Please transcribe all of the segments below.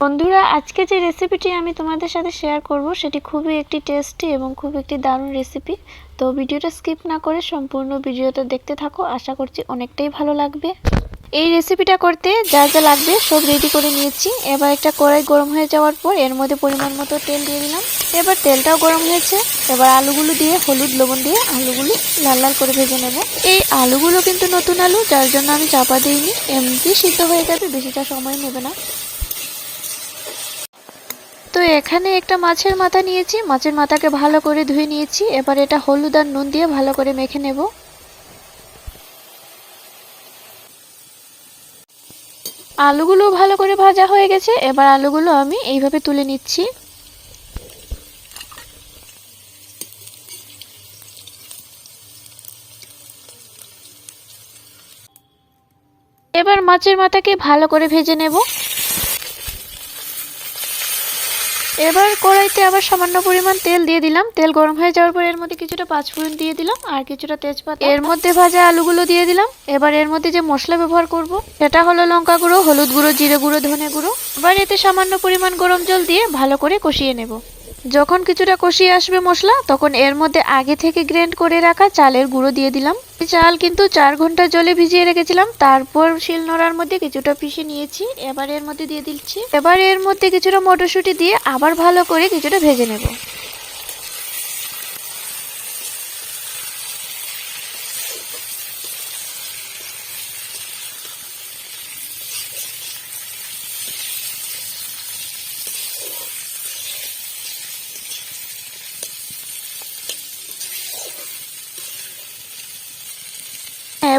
বন্ধুরা, আজকে যে রেসিপিটি আমি তোমাদের সাথে শেয়ার করব, সেটি খুবই একটি টেস্টি এবং খুব একটি দারুণ রেসিপি তো ভিডিওটা স্কিপ না করে সম্পূর্ণ ভিডিওটা দেখতে থাকো, আশা করছি অনেকটাই ভালো লাগবে। এই রেসিপিটা করতে যা যা লাগবে সব রেডি করে নিয়েছি। এবার একটা কড়াই গরম হয়ে যাওয়ার পর এর মধ্যে পরিমাণ মতো তেল দিয়ে দিলাম। এবার তেলটাও গরম হয়েছে। এবার আলুগুলো দিয়ে, হলুদ, লবণ দিয়ে আলুগুলো লাল লাল করে ভেজে নেব। এই আলুগুলো কিন্তু নতুন আলু, যার জন্য আমি চাপা দিইনি। এমনি সিদ্ধ হয়ে যাবে বেশিটা সময় নেবে না। তো এখানে একটা মাছের মাথা নিয়েছি। মাছের মাথাকে ভালো করে ধুয়ে নিয়েছি। এবার এটা হলুদ আর নুন দিয়ে ভালো করে মেখে নেব। আলুগুলো ভালো করে ভাজা হয়ে গেছে। এবার আলুগুলো আমি এইভাবে তুলে নিচ্ছি। এবার মাছের মাথাকে ভালো করে ভেজে নেব। এবার কড়াইতে আবার সামান্য পরিমাণ তেল দিয়ে দিলাম। তেল গরম হয়ে যাওয়ার পর এর মধ্যে কিছুটা পাঁচফোড়ন দিয়ে দিলাম আর কিছুটা তেজপাতা। এর মধ্যে ভাজা আলুগুলো দিয়ে দিলাম। এবার এর মধ্যে যে মশলা ব্যবহার করব, সেটা হলো লঙ্কা গুঁড়ো, হলুদ গুঁড়ো, জিরে গুঁড়ো, ধনে গুঁড়ো। এবার এতে সামান্য পরিমাণ গরম জল দিয়ে ভালো করে কষিয়ে নেব। যখন কিছুটা কষিয়ে আসবে মশলা, তখন এর মধ্যে আগে থেকে গ্রেন্ড করে রাখা চালের গুঁড়ো দিয়ে দিলাম। চাল কিন্তু চার ঘণ্টা জলে ভিজিয়ে রেখেছিলাম। তারপর শিলনোড়ার মধ্যে কিছুটা পিষে নিয়েছি। এবার এর মধ্যে দিয়ে দিচ্ছি। এবার এর মধ্যে কিছুটা মটরশুঁটি দিয়ে আবার ভালো করে কিছুটা ভেজে নেব।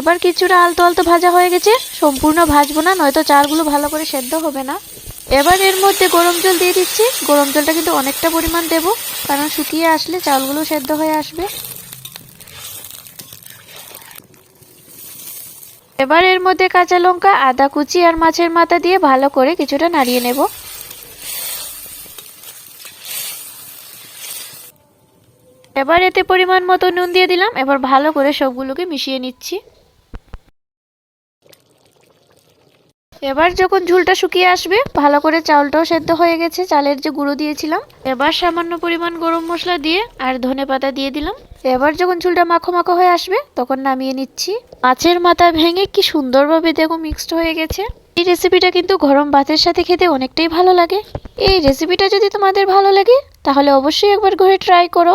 এবার কিছুটা আলতো আলতো ভাজা হয়ে গেছে। সম্পূর্ণ ভাজবো না, নয়তো চালগুলো ভালো করে সেদ্ধ হবে না। এবার এর মধ্যে গরম জল দিয়ে দিচ্ছি। গরম জলটা কিন্তু অনেকটা পরিমাণ দেব, কারণ শুকিয়ে আসলে চালগুলো সেদ্ধ হয়ে আসবে। এবার এর মধ্যে কাঁচা লঙ্কা, আদা কুচি আর মাছের মাথা দিয়ে ভালো করে কিছুটা নাড়িয়ে নেব। এবার এতে পরিমাণ মতো নুন দিয়ে দিলাম। এবার ভালো করে সবগুলোকে মিশিয়ে নিচ্ছি। এবার যখন ঝুলটা শুকিয়ে আসবে, ভালো করে চাউলটাও সেদ্ধ হয়ে গেছে, চালের যে গুঁড়ো দিয়েছিলাম। এবার সামান্য পরিমাণ গরম মশলা দিয়ে আর ধনে পাতা দিয়ে দিলাম। এবার যখন ঝুলটা মাখো মাখো হয়ে আসবে, তখন নামিয়ে নিচ্ছি। মাছের মাথা ভেঙে কি সুন্দরভাবে দেখো মিক্সড হয়ে গেছে। এই রেসিপিটা কিন্তু গরম ভাতের সাথে খেতে অনেকটাই ভালো লাগে। এই রেসিপিটা যদি তোমাদের ভালো লাগে, তাহলে অবশ্যই একবার ঘরে ট্রাই করো।